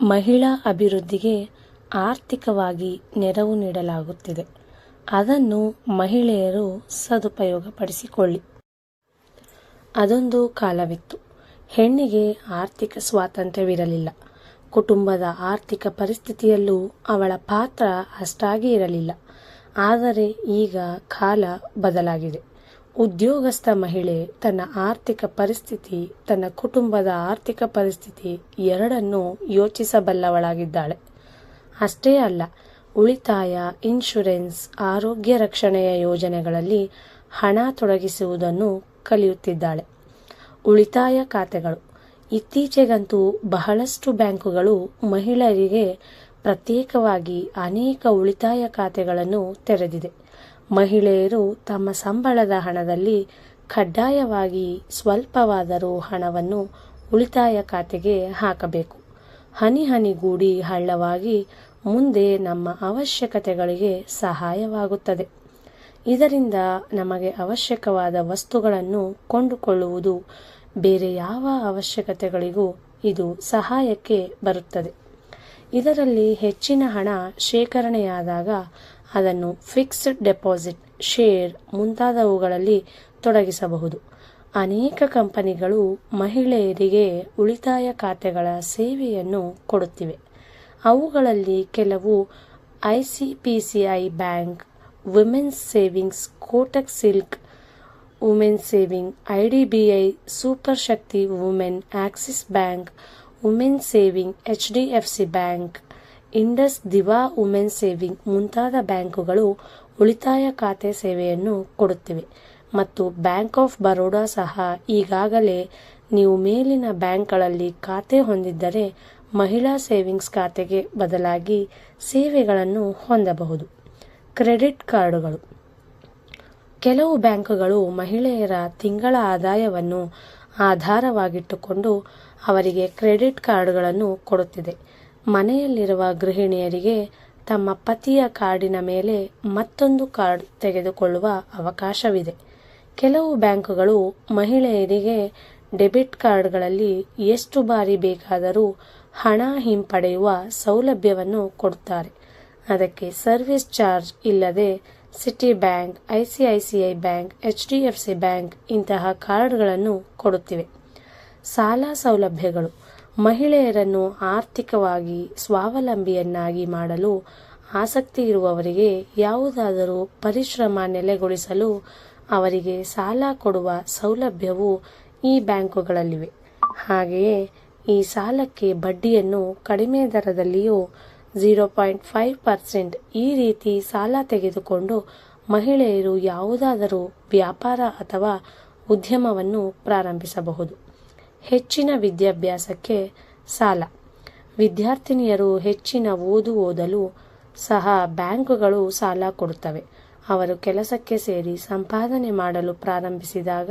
ಮಹಿಳಾ ಅಭಿವೃದ್ಧಿಗೆ ಆರ್ಥಿಕವಾಗಿ ನೆರವು ನೀಡಲಾಗುತ್ತಿದೆ. ಅದನ್ನು ಮಹಿಳೆಯರು ಸದುಪಯೋಗಪಡಿಸಿಕೊಳ್ಳಿ. ಅದೊಂದು ಕಾಲವಿತ್ತು. ಹೆಣ್ಣಿಗೆ ಆರ್ಥಿಕ ಸ್ವಾತಂತ್ರ್ಯವಿರಲಿಲ್ಲ. ಕುಟುಂಬದ ಆರ್ಥಿಕ ಪರಿಸ್ಥಿತಿಯಲ್ಲೂ ಅವಳ ಪಾತ್ರ ಅಷ್ಟಾಗಿ ಇರಲಿಲ್ಲ. ಆದರೆ ಈಗ ಕಾಲ ಬದಲಾಗಿದೆ. ಉದ್ಯೋಗಸ್ಥ ಮಹಿಳೆ ತನ್ನ ಆರ್ಥಿಕ ಪರಿಸ್ಥಿತಿ, ತನ್ನ ಕುಟುಂಬದ ಆರ್ಥಿಕ ಪರಿಸ್ಥಿತಿ ಎರಡನ್ನೂ ಯೋಚಿಸಬಲ್ಲವಳಾಗಿದ್ದಾಳೆ. ಅಷ್ಟೇ ಅಲ್ಲ, ಉಳಿತಾಯ, ಇನ್ಶೂರೆನ್ಸ್, ಆರೋಗ್ಯ ರಕ್ಷಣೆಯ ಯೋಜನೆಗಳಲ್ಲಿ ಹಣ ತೊಡಗಿಸುವುದನ್ನು ಕಲಿಯುತ್ತಿದ್ದಾಳೆ. ಉಳಿತಾಯ ಖಾತೆಗಳು. ಇತ್ತೀಚೆಗಂತೂ ಬಹಳಷ್ಟು ಬ್ಯಾಂಕುಗಳು ಮಹಿಳೆಯರಿಗೆ ಪ್ರತ್ಯೇಕವಾಗಿ ಅನೇಕ ಉಳಿತಾಯ ಖಾತೆಗಳನ್ನು ತೆರೆದಿದೆ. ಮಹಿಳೆಯರು ತಮ್ಮ ಸಂಬಳದ ಹಣದಲ್ಲಿ ಕಡ್ಡಾಯವಾಗಿ ಸ್ವಲ್ಪವಾದರೂ ಹಣವನ್ನು ಉಳಿತಾಯ ಖಾತೆಗೆ ಹಾಕಬೇಕು. ಹನಿ ಹನಿಗೂಡಿ ಹಳ್ಳವಾಗಿ ಮುಂದೆ ನಮ್ಮ ಅವಶ್ಯಕತೆಗಳಿಗೆ ಸಹಾಯವಾಗುತ್ತದೆ. ಇದರಿಂದ ನಮಗೆ ಅವಶ್ಯಕವಾದ ವಸ್ತುಗಳನ್ನು ಕೊಂಡುಕೊಳ್ಳುವುದು ಬೇರೆ ಯಾವ ಅವಶ್ಯಕತೆಗಳಿಗೂ ಇದು ಸಹಾಯಕ್ಕೆ ಬರುತ್ತದೆ. ಇದರಲ್ಲಿ ಹೆಚ್ಚಿನ ಹಣ ಶೇಖರಣೆಯಾದಾಗ ಅದನ್ನು ಫಿಕ್ಸ್ಡ್ ಡೆಪಾಸಿಟ್ ಶೇರ್ ಮುಂತಾದವುಗಳಲ್ಲಿ ತೊಡಗಿಸಬಹುದು. ಅನೇಕ ಕಂಪನಿಗಳು ಮಹಿಳೆಯರಿಗೆ ಉಳಿತಾಯ ಖಾತೆಗಳ ಸೇವೆಯನ್ನು ಕೊಡುತ್ತಿವೆ. ಅವುಗಳಲ್ಲಿ ಕೆಲವು ಐಸಿಪಿಸಿಐ bank, women's savings, Kotak silk women saving IDBI super Shakti women, Axis bank women saving H D F C bank Indus Diva women saving ಮುಂತಾದ ಬ್ಯಾಂಕುಗಳು ಉಳಿತಾಯ ಖಾತೆ ಸೇವೆಯನ್ನು ಕೊಡುತ್ತಿವೆ. ಮತ್ತು ಬ್ಯಾಂಕ್ ಆಫ್ ಬರೋಡಾ ಸಹ ಈಗಾಗಲೇ ನೀವು ಮೇಲಿನ ಬ್ಯಾಂಕ್ಗಳಲ್ಲಿ ಖಾತೆ ಹೊಂದಿದ್ದರೆ ಮಹಿಳಾ ಸೇವಿಂಗ್ಸ್ ಖಾತೆಗೆ ಬದಲಾಗಿ ಸೇವೆಗಳನ್ನು ಹೊಂದಬಹುದು. ಕ್ರೆಡಿಟ್ ಕಾರ್ಡುಗಳು. ಕೆಲವು ಬ್ಯಾಂಕುಗಳು ಮಹಿಳೆಯರ ತಿಂಗಳ ಆದಾಯವನ್ನು ಆಧಾರವಾಗಿಟ್ಟುಕೊಂಡು ಅವರಿಗೆ ಕ್ರೆಡಿಟ್ ಕಾರ್ಡ್ಗಳನ್ನು ಕೊಡುತ್ತಿದೆ. ಮನೆಯಲ್ಲಿರುವ ಗೃಹಿಣಿಯರಿಗೆ ತಮ್ಮ ಪತಿಯ ಕಾರ್ಡಿನ ಮೇಲೆ ಮತ್ತೊಂದು ಕಾರ್ಡ್ ತೆಗೆದುಕೊಳ್ಳುವ ಅವಕಾಶವಿದೆ. ಕೆಲವು ಬ್ಯಾಂಕುಗಳು ಮಹಿಳೆಯರಿಗೆ ಡೆಬಿಟ್ ಕಾರ್ಡ್ಗಳಲ್ಲಿ ಎಷ್ಟು ಬಾರಿ ಬೇಕಾದರೂ ಹಣ ಹಿಂಪಡೆಯುವ ಸೌಲಭ್ಯವನ್ನು ಕೊಡುತ್ತಾರೆ. ಅದಕ್ಕೆ ಸರ್ವಿಸ್ ಚಾರ್ಜ್ ಇಲ್ಲದೆ Citi bank, I C I C I bank, H D F C bank ಇಂತಹ ಕಾರ್ಡ್ಗಳನ್ನು ಕೊಡುತ್ತಿವೆ. ಸಾಲ ಸೌಲಭ್ಯಗಳು ಮಹಿಳೆಯರನ್ನು ಆರ್ಥಿಕವಾಗಿ ಸ್ವಾವಲಂಬಿಯನ್ನಾಗಿ ಮಾಡಲು ಆಸಕ್ತಿ ಇರುವವರಿಗೆ ಯಾವುದಾದರೂ ಪರಿಶ್ರಮ ನೆಲೆಗೊಳಿಸಲು ಅವರಿಗೆ ಸಾಲ ಕೊಡುವ ಸೌಲಭ್ಯವು ಈ ಬ್ಯಾಂಕುಗಳಲ್ಲಿವೆ. ಹಾಗೆಯೇ ಈ ಸಾಲಕ್ಕೆ ಬಡ್ಡಿಯನ್ನು ಕಡಿಮೆ ದರದಲ್ಲಿಯೂ ಝೀರೋ ಪಾಯಿಂಟ್ ಫೈವ್ ಪರ್ಸೆಂಟ್ ಈ ರೀತಿ ಸಾಲ ತೆಗೆದುಕೊಂಡು ಮಹಿಳೆಯರು ಯಾವುದಾದರೂ ವ್ಯಾಪಾರ ಅಥವಾ ಉದ್ಯಮವನ್ನು ಪ್ರಾರಂಭಿಸಬಹುದು. ಹೆಚ್ಚಿನ ವಿದ್ಯಾಭ್ಯಾಸಕ್ಕೆ ಸಾಲ. ವಿದ್ಯಾರ್ಥಿನಿಯರು ಹೆಚ್ಚಿನ ಓದು ಓದಲು ಸಹ ಬ್ಯಾಂಕುಗಳು ಸಾಲ ಕೊಡುತ್ತವೆ. ಅವರು ಕೆಲಸಕ್ಕೆ ಸೇರಿ ಸಂಪಾದನೆ ಮಾಡಲು ಪ್ರಾರಂಭಿಸಿದಾಗ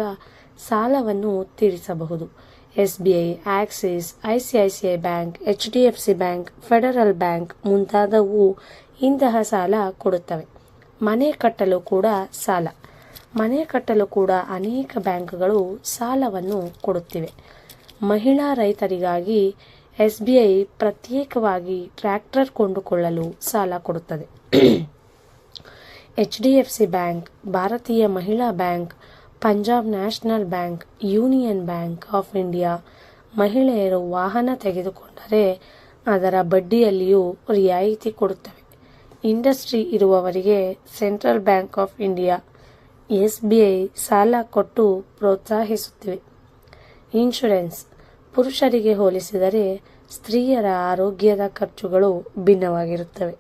ಸಾಲವನ್ನು ತೀರಿಸಬಹುದು. S B I Axis I bank H D F C bank Federal bank ಮುಂತಾದವು ಇಂತಹ ಸಾಲ ಕೊಡುತ್ತವೆ. ಮನೆ ಕಟ್ಟಲು ಕೂಡ ಸಾಲ. ಮನೆ ಕಟ್ಟಲು ಕೂಡ ಅನೇಕ ಬ್ಯಾಂಕ್ಗಳು ಸಾಲವನ್ನು ಕೊಡುತ್ತಿವೆ. ಮಹಿಳಾ ರೈತರಿಗಾಗಿ ಎಸ್ ಬಿ ಐ ಪ್ರತ್ಯೇಕವಾಗಿ ಟ್ರ್ಯಾಕ್ಟರ್ ಕೊಂಡುಕೊಳ್ಳಲು ಸಾಲ ಕೊಡುತ್ತದೆ. H D F C bank Bharatiya Mahila bank Punjab national bank, union bank of India ಮಹಿಳೆಯರು ವಾಹನ ತೆಗೆದುಕೊಂಡರೆ ಅದರ ಬಡ್ಡಿಯಲ್ಲಿಯೂ ರಿಯಾಯಿತಿ ಕೊಡುತ್ತವೆ. ಇಂಡಸ್ಟ್ರಿ ಇರುವವರಿಗೆ central bank of India S B I ಸಾಲ ಕೊಟ್ಟು ಪ್ರೋತ್ಸಾಹಿಸುತ್ತಿವೆ. ಇನ್ಶೂರೆನ್ಸ್ ಪುರುಷರಿಗೆ ಹೋಲಿಸಿದರೆ ಸ್ತ್ರೀಯರ ಆರೋಗ್ಯದ ಖರ್ಚುಗಳು ಭಿನ್ನವಾಗಿರುತ್ತವೆ.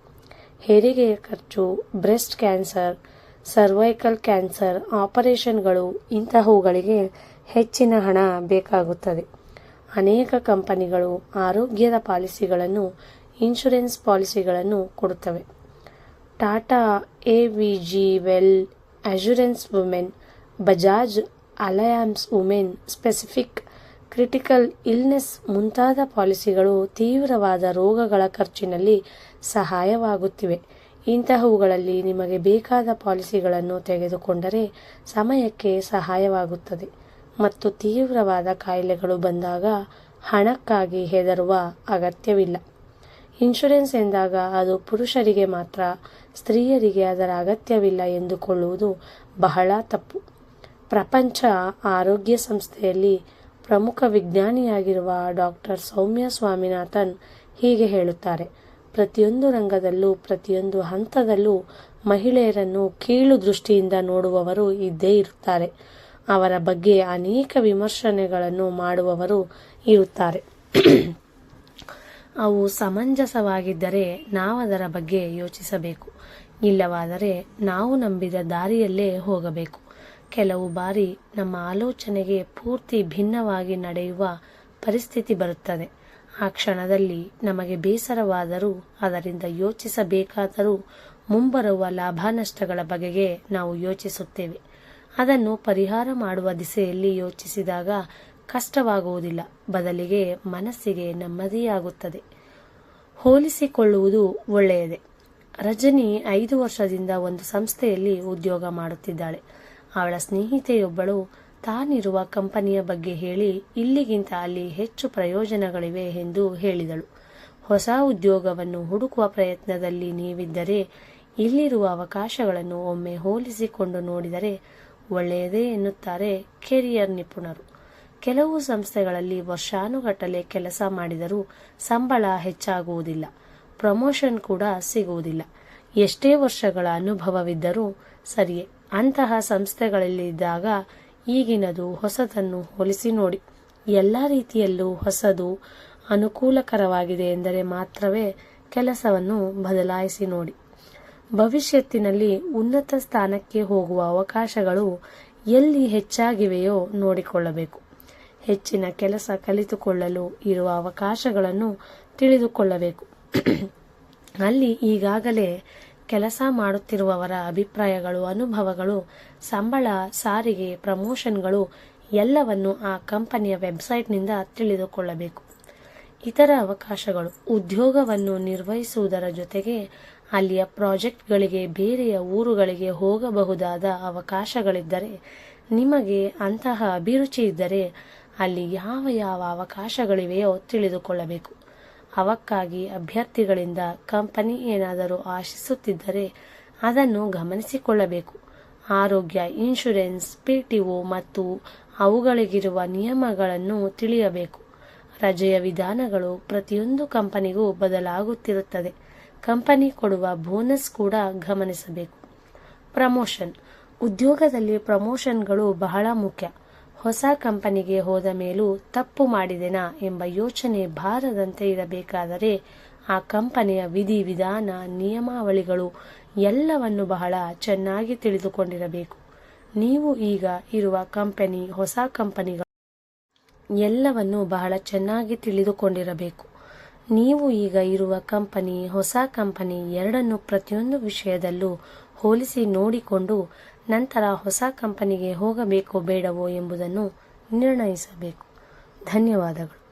ಹೆರಿಗೆಯ ಖರ್ಚು, ಬ್ರೆಸ್ಟ್ ಕ್ಯಾನ್ಸರ್ ಸರ್ವೈಕಲ್ ಕ್ಯಾನ್ಸರ್ ಆಪರೇಷನ್ಗಳು ಇಂತಹವುಗಳಿಗೆ ಹೆಚ್ಚಿನ ಹಣ ಬೇಕಾಗುತ್ತದೆ. ಅನೇಕ ಕಂಪನಿಗಳು ಆರೋಗ್ಯದ ಪಾಲಿಸಿಗಳನ್ನು, ಇನ್ಶೂರೆನ್ಸ್ ಪಾಲಿಸಿಗಳನ್ನು ಕೊಡುತ್ತವೆ. Tata A V G well assurance women, Bajaj Allianz women specific critical illness ಮುಂತಾದ ಪಾಲಿಸಿಗಳು ತೀವ್ರವಾದ ರೋಗಗಳ ಖರ್ಚಿನಲ್ಲಿ ಸಹಾಯವಾಗುತ್ತಿವೆ. ಇಂತಹವುಗಳಲ್ಲಿ ನಿಮಗೆ ಬೇಕಾದ ಪಾಲಿಸಿಗಳನ್ನು ತೆಗೆದುಕೊಂಡರೆ ಸಮಯಕ್ಕೆ ಸಹಾಯವಾಗುತ್ತದೆ. ಮತ್ತು ತೀವ್ರವಾದ ಕಾಯಿಲೆಗಳು ಬಂದಾಗ ಹಣಕ್ಕಾಗಿ ಹೆದರುವ ಅಗತ್ಯವಿಲ್ಲ. ಇನ್ಶೂರೆನ್ಸ್ ಎಂದಾಗ ಅದು ಪುರುಷರಿಗೆ ಮಾತ್ರ, ಸ್ತ್ರೀಯರಿಗೆ ಅದರ ಅಗತ್ಯವಿಲ್ಲ ಎಂದುಕೊಳ್ಳುವುದು ಬಹಳ ತಪ್ಪು. ಪ್ರಪಂಚ ಆರೋಗ್ಯ ಸಂಸ್ಥೆಯಲ್ಲಿ ಪ್ರಮುಖ ವಿಜ್ಞಾನಿಯಾಗಿರುವ ಡಾಕ್ಟರ್ ಸೌಮ್ಯ ಸ್ವಾಮಿನಾಥನ್ ಹೀಗೆ ಹೇಳುತ್ತಾರೆ. ಪ್ರತಿಯೊಂದು ರಂಗದಲ್ಲೂ, ಪ್ರತಿಯೊಂದು ಹಂತದಲ್ಲೂ ಮಹಿಳೆಯರನ್ನು ಕೀಳು ದೃಷ್ಟಿಯಿಂದ ನೋಡುವವರು ಇದ್ದೇ ಇರುತ್ತಾರೆ. ಅವರ ಬಗ್ಗೆ ಅನೇಕ ವಿಮರ್ಶನೆಗಳನ್ನು ಮಾಡುವವರು ಇರುತ್ತಾರೆ. ಅವು ಸಮಂಜಸವಾಗಿದ್ದರೆ ನಾವದರ ಬಗ್ಗೆ ಯೋಚಿಸಬೇಕು. ಇಲ್ಲವಾದರೆ ನಾವು ನಂಬಿದ ದಾರಿಯಲ್ಲೇ ಹೋಗಬೇಕು. ಕೆಲವು ಬಾರಿ ನಮ್ಮ ಆಲೋಚನೆಗೆ ಪೂರ್ತಿ ಭಿನ್ನವಾಗಿ ನಡೆಯುವ ಪರಿಸ್ಥಿತಿ ಬರುತ್ತದೆ. ಆ ಕ್ಷಣದಲ್ಲಿ ನಮಗೆ ಬೇಸರವಾದರೂ, ಅದರಿಂದ ಯೋಚಿಸಬೇಕಾದರೂ ಮುಂಬರುವ ಲಾಭ ನಷ್ಟಗಳ ಬಗೆಗೆ ನಾವು ಯೋಚಿಸುತ್ತೇವೆ. ಅದನ್ನು ಪರಿಹಾರ ಮಾಡುವ ದಿಸೆಯಲ್ಲಿ ಯೋಚಿಸಿದಾಗ ಕಷ್ಟವಾಗುವುದಿಲ್ಲ. ಬದಲಿಗೆ ಮನಸ್ಸಿಗೆ ನೆಮ್ಮದಿಯಾಗುತ್ತದೆ. ಹೋಲಿಸಿಕೊಳ್ಳುವುದು ಒಳ್ಳೆಯದೇ. ರಜನಿ ಐದು ವರ್ಷದಿಂದ ಒಂದು ಸಂಸ್ಥೆಯಲ್ಲಿ ಉದ್ಯೋಗ ಮಾಡುತ್ತಿದ್ದಾಳೆ. ಅವಳ ಸ್ನೇಹಿತೆಯೊಬ್ಬಳು ತಾನಿರುವ ಕಂಪನಿಯ ಬಗ್ಗೆ ಹೇಳಿ ಇಲ್ಲಿಗಿಂತ ಅಲ್ಲಿ ಹೆಚ್ಚು ಪ್ರಯೋಜನಗಳಿವೆ ಎಂದು ಹೇಳಿದಳು. ಹೊಸ ಉದ್ಯೋಗವನ್ನು ಹುಡುಕುವ ಪ್ರಯತ್ನದಲ್ಲಿ ನೀವಿದ್ದರೆ ಇಲ್ಲಿರುವ ಅವಕಾಶಗಳನ್ನು ಒಮ್ಮೆ ಹೋಲಿಸಿಕೊಂಡು ನೋಡಿದರೆ ಒಳ್ಳೆಯದೇ ಎನ್ನುತ್ತಾರೆ ಕೆರಿಯರ್ ನಿಪುಣರು. ಕೆಲವು ಸಂಸ್ಥೆಗಳಲ್ಲಿ ವರ್ಷಾನುಗಟ್ಟಲೆ ಕೆಲಸ ಮಾಡಿದರೂ ಸಂಬಳ ಹೆಚ್ಚಾಗುವುದಿಲ್ಲ, ಪ್ರಮೋಷನ್ ಕೂಡ ಸಿಗುವುದಿಲ್ಲ. ಎಷ್ಟೇ ವರ್ಷಗಳ ಅನುಭವವಿದ್ದರೂ ಸರಿಯೇ, ಅಂತಹ ಸಂಸ್ಥೆಗಳಲ್ಲಿದ್ದಾಗ ಈಗಿನದು ಹೊಸದನ್ನು ಹೋಲಿಸಿ ನೋಡಿ. ಎಲ್ಲ ರೀತಿಯಲ್ಲೂ ಹೊಸದು ಅನುಕೂಲಕರವಾಗಿದೆ ಎಂದರೆ ಮಾತ್ರವೇ ಕೆಲಸವನ್ನು ಬದಲಾಯಿಸಿ ನೋಡಿ. ಭವಿಷ್ಯತ್ತಿನಲ್ಲಿ ಉನ್ನತ ಸ್ಥಾನಕ್ಕೆ ಹೋಗುವ ಅವಕಾಶಗಳು ಎಲ್ಲಿ ಹೆಚ್ಚಾಗಿವೆಯೋ ನೋಡಿಕೊಳ್ಳಬೇಕು. ಹೆಚ್ಚಿನ ಕೆಲಸ ಕಲಿತುಕೊಳ್ಳಲು ಇರುವ ಅವಕಾಶಗಳನ್ನು ತಿಳಿದುಕೊಳ್ಳಬೇಕು. ಅಲ್ಲಿ ಈಗಾಗಲೇ ಕೆಲಸ ಮಾಡುತ್ತಿರುವವರ ಅಭಿಪ್ರಾಯಗಳು, ಅನುಭವಗಳು, ಸಂಬಳ, ಸಾರಿಗೆ, ಪ್ರಮೋಷನ್ಗಳು ಎಲ್ಲವನ್ನು ಆ ಕಂಪನಿಯ ವೆಬ್ಸೈಟ್ನಿಂದ ತಿಳಿದುಕೊಳ್ಳಬೇಕು. ಇತರ ಅವಕಾಶಗಳು. ಉದ್ಯೋಗವನ್ನು ನಿರ್ವಹಿಸುವುದರ ಜೊತೆಗೆ ಅಲ್ಲಿಯ ಪ್ರಾಜೆಕ್ಟ್ಗಳಿಗೆ, ಬೇರೆಯ ಊರುಗಳಿಗೆ ಹೋಗಬಹುದಾದ ಅವಕಾಶಗಳಿದ್ದರೆ, ನಿಮಗೆ ಅಂತಹ ಅಭಿರುಚಿ ಇದ್ದರೆ ಅಲ್ಲಿ ಯಾವ ಯಾವ ಅವಕಾಶಗಳಿವೆಯೋ ತಿಳಿದುಕೊಳ್ಳಬೇಕು. ಅವಕ್ಕಾಗಿ ಅಭ್ಯರ್ಥಿಗಳಿಂದ ಕಂಪನಿ ಏನಾದರೂ ಆಶಿಸುತ್ತಿದ್ದರೆ ಅದನ್ನು ಗಮನಿಸಿಕೊಳ್ಳಬೇಕು. ಆರೋಗ್ಯ, ಇನ್ಶೂರೆನ್ಸ್ ಪಿಟಿಒ ಮತ್ತು ಅವುಗಳಿಗಿರುವ ನಿಯಮಗಳನ್ನು ತಿಳಿಯಬೇಕು. ರಜೆಯ ವಿಧಾನಗಳು ಪ್ರತಿಯೊಂದು ಕಂಪನಿಗೂ ಬದಲಾಗುತ್ತಿರುತ್ತದೆ. ಕಂಪನಿ ಕೊಡುವ ಬೋನಸ್ ಕೂಡ ಗಮನಿಸಬೇಕು. ಪ್ರಮೋಷನ್. ಉದ್ಯೋಗದಲ್ಲಿ ಪ್ರಮೋಷನ್ಗಳು ಬಹಳ ಮುಖ್ಯ. ಹೊಸ ಕಂಪನಿಗೆ ಹೋದ ಮೇಲೂ ತಪ್ಪು ಮಾಡಿದೆನಾ ಎಂಬ ಯೋಚನೆ ಬಾರದಂತೆ ಇರಬೇಕಾದರೆ ಆ ಕಂಪನಿಯ ವಿಧಿ ವಿಧಾನ, ನಿಯಮಾವಳಿಗಳು ಎಲ್ಲವನ್ನು ಬಹಳ ಚೆನ್ನಾಗಿ ತಿಳಿದುಕೊಂಡಿರಬೇಕು. ನೀವು ಈಗ ಇರುವ ಕಂಪನಿ, ಹೊಸ ಕಂಪನಿಗಳು ಎಲ್ಲವನ್ನು ಬಹಳ ಚೆನ್ನಾಗಿ ತಿಳಿದುಕೊಂಡಿರಬೇಕು. ನೀವು ಈಗ ಇರುವ ಕಂಪನಿ, ಹೊಸ ಕಂಪನಿ ಎರಡನ್ನು ಪ್ರತಿಯೊಂದು ವಿಷಯದಲ್ಲೂ ಹೋಲಿಸಿ ನೋಡಿಕೊಂಡು ನಂತರ ಹೊಸ ಕಂಪನಿಗೆ ಹೋಗಬೇಕೋ ಬೇಡವೋ ಎಂಬುದನ್ನು ನಿರ್ಣಯಿಸಬೇಕು. ಧನ್ಯವಾದಗಳು.